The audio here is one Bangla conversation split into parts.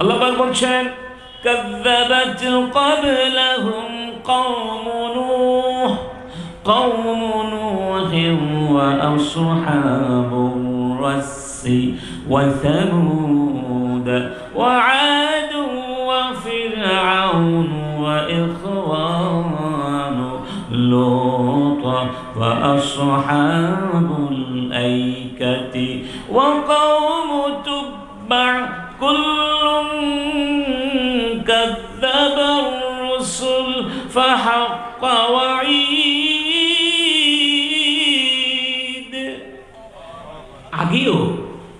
আল্লাহ পাক বলছেন كذبت قبلهم قوم نوح قوم نوح وأصحاب الرس وثمود وعاد وفرعون وإخوان لوط وأصحاب الأيكة وقوم تبع كل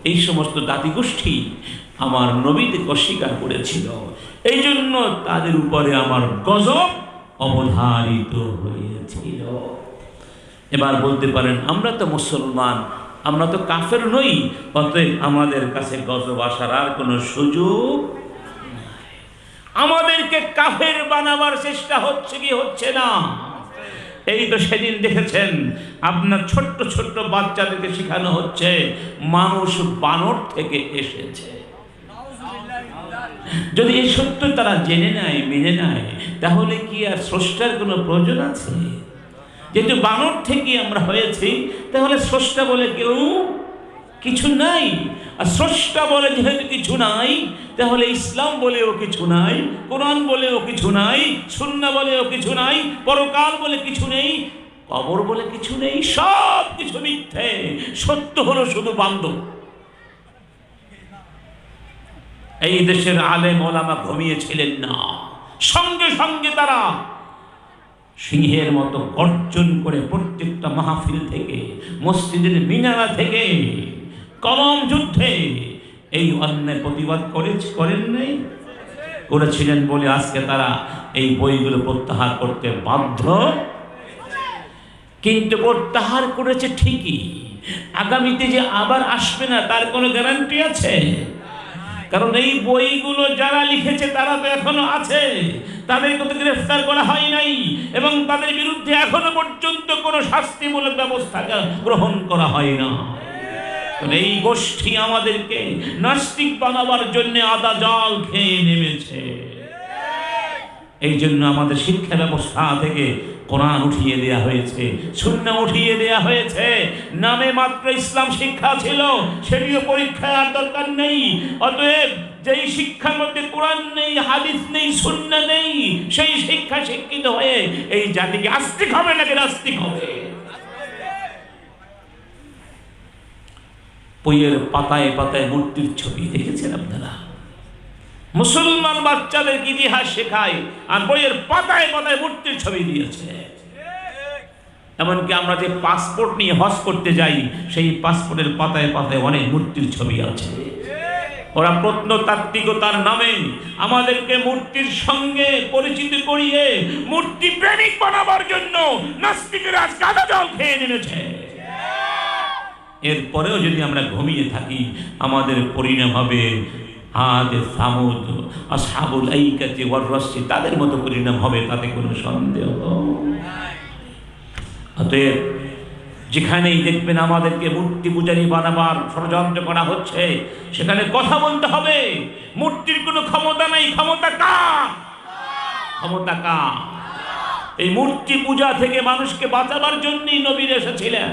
এই সমস্ত জাতিগোষ্ঠী আমার নবীদেরকে অস্বীকার করেছিল। এই জন্য তাদের উপরে আমার গজব অবধারিত হয়েছিল। এবার বলতে পারেন, আমরা তো মুসলমান, আমরা তো কাফের নই, অতএব আমাদের কাছে গজব আসার আর কোনো সুযোগ আমাদেরকে কাফের বানাবার চেষ্টা হচ্ছে কি হচ্ছে না? এই তো সেদিন দেখেছেন, আপনার ছোট্ট ছোট্ট বাচ্চাদেরকে শেখানো হচ্ছে, মানুষ বানর থেকে এসেছে। যদি এই সত্য তারা জেনে নেয়, মেনে নেয়, তাহলে কি আর স্রষ্টার কোনো প্রয়োজন আছে? যেহেতু বানর থেকে আমরা হয়েছি, তাহলে স্রষ্টা বলে কেউ কিছু নাই। আর স্রষ্টা বলে যেহেতু কিছু নাই, তাহলে ইসলাম বলেও কিছু নাই, কোরআন বলেও কিছু নাই সুন্না বলেও কিছু নাই, পরকাল বলে কিছু নেই, কবর বলে কিছু নেই, সব কিছু মিথ্যে। সত্য হলো শুধু বান্ধব এই দেশের আলেম ওলামা ঘুমিয়েছিলেন না। সঙ্গে সঙ্গে তারা সিংহের মতো গর্জন করে প্রত্যেকটা মাহফিল থেকে, মসজিদের মিনারা থেকে কলম যুদ্ধে। এই অন্যায় প্রতিবাদ করে করেন নাই? করেছিলেন বলে আজকে তারা এই বইগুলো প্রত্যাহার করতে বাধ্য? কিন্তু প্রত্যাহার করেছে ঠিকই। আগামীতে যে আবার আসবে না, তার কোনো গ্যারান্টি আছে? কারণ এই বইগুলো যারা লিখেছে, তারা তো এখনও আছে। তাদেরকে তো গ্রেফতার করা হয় নাই। এবং তাদের বিরুদ্ধে এখনও পর্যন্ত কোনো শাস্তিমূলক ব্যবস্থা গ্রহণ করা হয় না। এই গোষ্ঠী আমাদেরকে নাস্তিক বানাবার জন্য আদা জল খেয়ে নেমেছে। এই জন্য আমাদের শিক্ষা ব্যবস্থা থেকে কোরআন উঠিয়ে দেয়া হয়েছে শূন্য উঠিয়ে দেয়া হয়েছে। নামে মাত্র ইসলাম শিক্ষা ছিল, সেটিও পরীক্ষায় আর দরকার নেই। অতএব যেই শিক্ষার মধ্যে কোরআন নেই, হাদিস নেই শূন্য নেই, সেই শিক্ষা শিক্ষিত হয়ে এই জাতিকে আস্তিক হবে নাকি নাস্তিক হবে? বইয়ের পাতায় পাতায় মূর্তির ছবি দেখেছেন আপনারা? মুসলমান বাচ্চাদের ইতিহাস শেখায় আর বইয়ের পাতায় পাতায় মূর্তির ছবি দিয়েছে। এমনকি আমরা যে পাসপোর্ট নিয়ে হজ করতে যাই, সেই পাসপোর্টের পাতায় পাতায় অনেক মূর্তির ছবি আছে। ওরা প্রত্নতাত্ত্বিকতার নামে আমাদেরকে মূর্তির সঙ্গে পরিচিত করিয়ে মূর্তি প্রেমিক বানাবার জন্য নাস্তিকেরা কাদা জল খেয়ে নেমেছে। এরপরেও যদি আমরা ঘুমিয়ে থাকি, আমাদের পরিণাম হবে আদ সামুদ আসাবুল আইকাতে ওয়ারসি তাদের মতো পরিণাম হবে, তাতে কোনো সন্দেহ অতএব যেখানেই দেখবেন আমাদেরকে মূর্তি পূজারী বানাবার ষড়যন্ত্র করা হচ্ছে, সেখানে কথা বলতে হবে। মূর্তির কোনো ক্ষমতা নেই, ক্ষমতা কা ক্ষমতা কা এই মূর্তি পূজা থেকে মানুষকে বাঁচাবার জন্যই নবীর এসেছিলেন।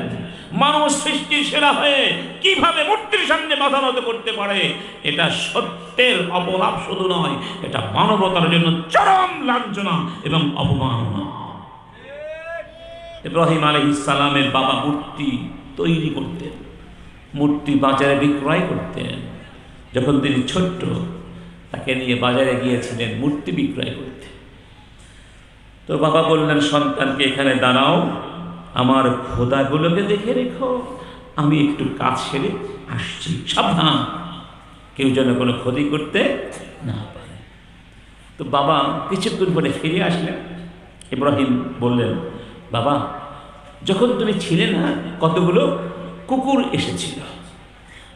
মানুষ সৃষ্টির সেরা হয়ে কীভাবে মূর্তির সামনে মাথা নত করতে পারে, এটা সত্যের অপলাপ শুধু নয়, এটা মানবতার জন্য চরম লাঞ্ছনা এবং অপমাননা ইব্রাহিম আলহ ইসালামের বাবা মূর্তি তৈরি করতেন, মূর্তি বাজারে বিক্রয় করতেন। যখন তিনি ছোট্ট, তাকে নিয়ে বাজারে গিয়েছিলেন, মূর্তি বিক্রয় করতে। তো বাবা বললেন, সন্তানকে এখানে দাঁড়াও আমার খোদাগুলোকে দেখে রেখো। আমি একটু কাজ সেরে আসছি। সাবধান। কেউ যেন কোনো ক্ষতি করতে না পারে। তো বাবা কিছুক্ষণ পরে ফিরে আসলেন। ইব্রাহিম বললেন, বাবা, যখন তুমি ছিলে না, কতগুলো কুকুর এসেছিল।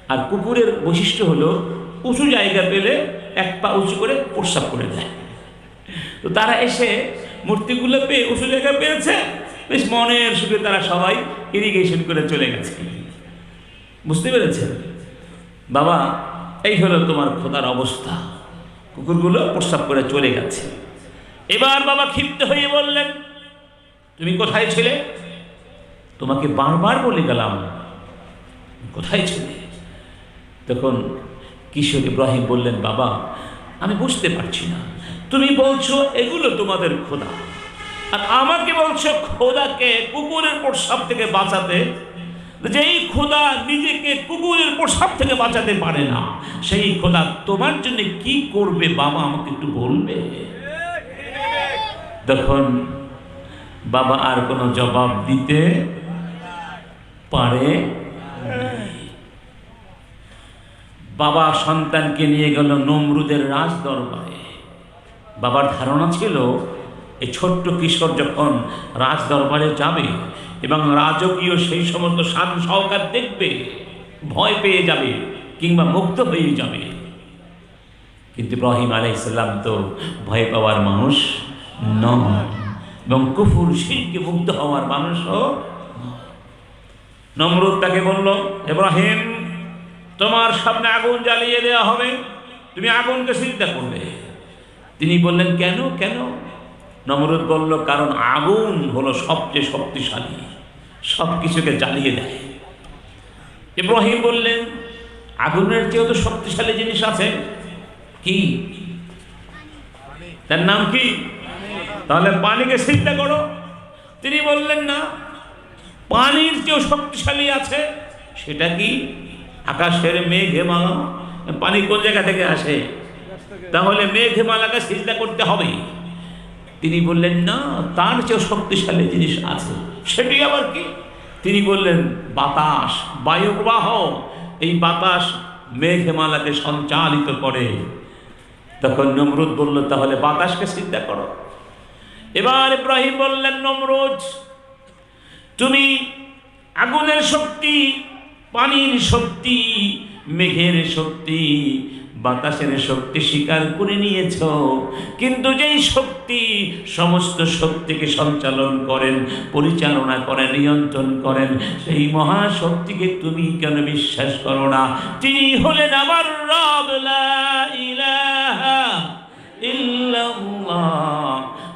আর কুকুরের বৈশিষ্ট্য হলো, উঁচু জায়গা পেলে এক পা উঁচু করে প্রস্রাব করে দেয়। তো তারা এসে মূর্তিগুলো পেয়ে উঁচু জায়গা পেয়েছে। বেশ মনের সুখে তারা সবাই ইরিগেশন করে চলে গেছে। বুঝতে পেরেছেন? বাবা, এই হলো তোমার খোদার অবস্থা। কুকুরগুলো প্রস্রাব করে চলে গেছে। এবার বাবা ক্ষিপ্ত হয়ে বললেন, তুমি কোথায় ছিলে? তোমাকে বারবার বলে গেলাম। কোথায় ছিলে? তখন কিশোর ইব্রাহিম বললেন, বাবা, আমি বুঝতে পারছি না। তুমি বলছো এগুলো তোমাদের খোদা। আর আমাকে বলছো খোদাকে কুকুরের প্রস্রাব থেকে বাঁচাতে যেই খোদা নিজেকে কুকুরের প্রস্রাব থেকে বাঁচাতে পারে না, সেই খোদা তোমার জন্য কি করবে বাবা আমাকে একটু বলবে? তখন বাবা আর কোনো জবাব দিতে পারে বাবা সন্তানকে নিয়ে গেল নমরুদের রাজ দরবারে বাবার ধারণা ছিল এই ছোট্ট কিশোর যখন রাজ দরবারে যাবে এবং রাজকীয় সেই সমস্ত শান সহকার দেখবে, ভয় পেয়ে যাবে কিংবা মুক্ত হয়ে যাবে। কিন্তু ইব্রাহিম আলাইসাল্লাম তো ভয় পাওয়ার মানুষ নন এবং কুফুর শিরকে মুক্ত হওয়ার মানুষও নমরুদ তাকে বলল, ইব্রাহিম, তোমার সামনে আগুন জ্বালিয়ে দেওয়া হবে। তুমি আগুনকে চিন্তা করবে। তিনি বললেন, কেন কেন? নমরুদ বলল, কারণ আগুন হলো সবচেয়ে শক্তিশালী সব কিছুকে জ্বালিয়ে দেয়। ইব্রাহিম বললেন, আগুনের চেয়েও তো শক্তিশালী জিনিস আছে। কি? তার নাম কি? তাহলে পানিকে চিন্তা করো। তিনি বললেন, না, পানির চেয়েও শক্তিশালী আছে, সেটা কি? আকাশের মেঘ হেমালা পানি কোন জায়গা থেকে আসে? তাহলে মেঘ চিন্তা করতে হবে। তিনি বললেন, না, তার চেয়েও শক্তিশালী জিনিস আছে। সেটি আবার কি? তিনি বললেন, বাতাস, বায়ুপ্রবাহ, এই বাতাস মেঘ হেমালাকে সঞ্চালিত করে। তখন নমরুদ বলল, তাহলে বাতাসকে চিন্তা করো। এবার ইব্রাহিম বললেন, নমরুদ, তুমি আগুনের শক্তি, পানির শক্তি মেঘের শক্তি, বাতাসের শক্তি স্বীকার করে নিয়েছ। কিন্তু যেই শক্তি সমস্ত শক্তিকে সঞ্চালন করেন, পরিচালনা করেন, নিয়ন্ত্রণ করেন, সেই মহাশক্তিকে তুমি কেন বিশ্বাস করো না? তিনি হলেন আমার রব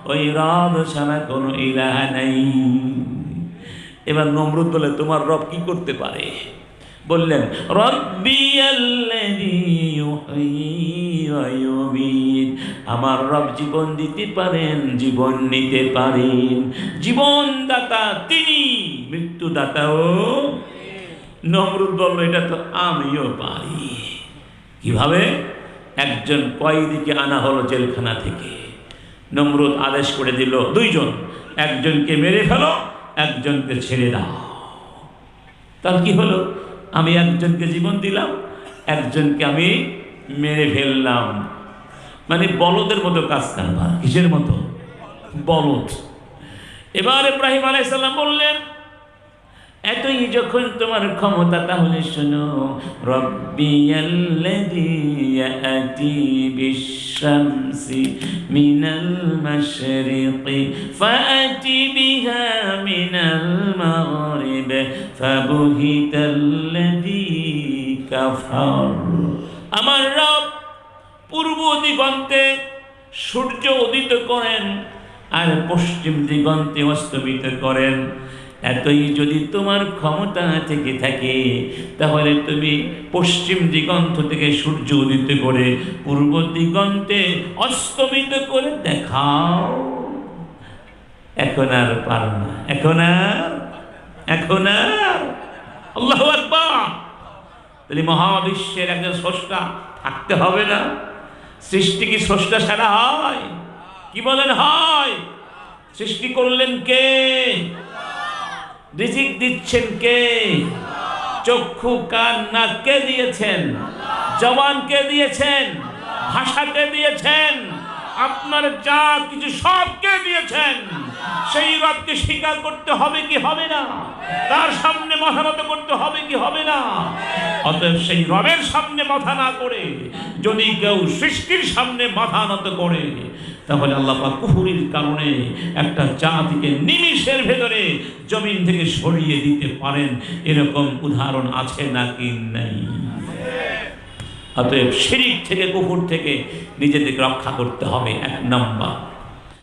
ওই রব ছাড়া কোনো ইলাহা নাই। এবার নমরুদ বলে, তোমার রব কি করতে পারে? বললেন আমার রব জীবন দিতে পারেন, জীবন নিতে পারেন। জীবন দাতা তিনি, মৃত্যুদাতাও নমরুদ বলল, এটা তো আমিও পারি। কীভাবে? একজন কয়েদিকে আনা হলো জেলখানা থেকে। নমরুদ আদেশ করে দিল, দুইজন, একজনকে মেরে ফেলো, একজনকে ছেড়ে দাও। তার কি হলো? আমি একজনকে জীবন দিলাম, একজনকে আমি মেরে ফেললাম। মানে বলদের মতো কাজ কারবার, কিসের মতো? বলদ। এবার ইব্রাহিম আলাইসাল্লাম বললেন এতই যখন তোমার ক্ষমতা, তাহলে শোনো মিনাল মাশরিqi ফাআতি বিহা মিনাল মাগরিব, ফাবুহিতাল্লাযী কাফার। আমার রব পূর্ব দিগন্তে সূর্য উদিত করেন আর পশ্চিম দিগন্তে অস্তমিত করেন। এতই যদি তোমার ক্ষমতা থেকে থাকে, তাহলে তুমি পশ্চিম দিগন্ত থেকে সূর্য উদিত করে পূর্ব দিগন্তে অস্তমিত করে দেখাও। এখন আর পার না, এখন আর এখন আর। আল্লাহ তাহলে মহাবিশ্বের একজন স্রষ্টা থাকতে হবে না। সৃষ্টি কি স্রষ্টা ছাড়া হয়? কি বলেন হয়? সৃষ্টি করলেন কে? রিজিক দিচ্ছেন কে? চক্ষু, কান, নাক কে দিয়েছেন? জবান কে দিয়েছেন? ভাষা কে দিয়েছেন? আপনার যা কিছু সব কে দিয়েছেন? সেই রবকে স্বীকার করতে হবে কি হবে না? তার সামনে মাথা নত করতে হবে কি হবে না? অতএব সেই রবের সামনে মাথা না করে, যদি কেউ সৃষ্টির সামনে মাথা নত করে, তাহলে আল্লাহ পাক কুফুরির কারণে একটা জাতিকে নিমিষের ভেতরে জমিন থেকে সরিয়ে দিতে পারেন। এরকম উদাহরণ আছে নাকি নাই? অতএব শিরিক থেকে কুকুর থেকে নিজেদেরকে রক্ষা করতে হবে, এক নম্বর।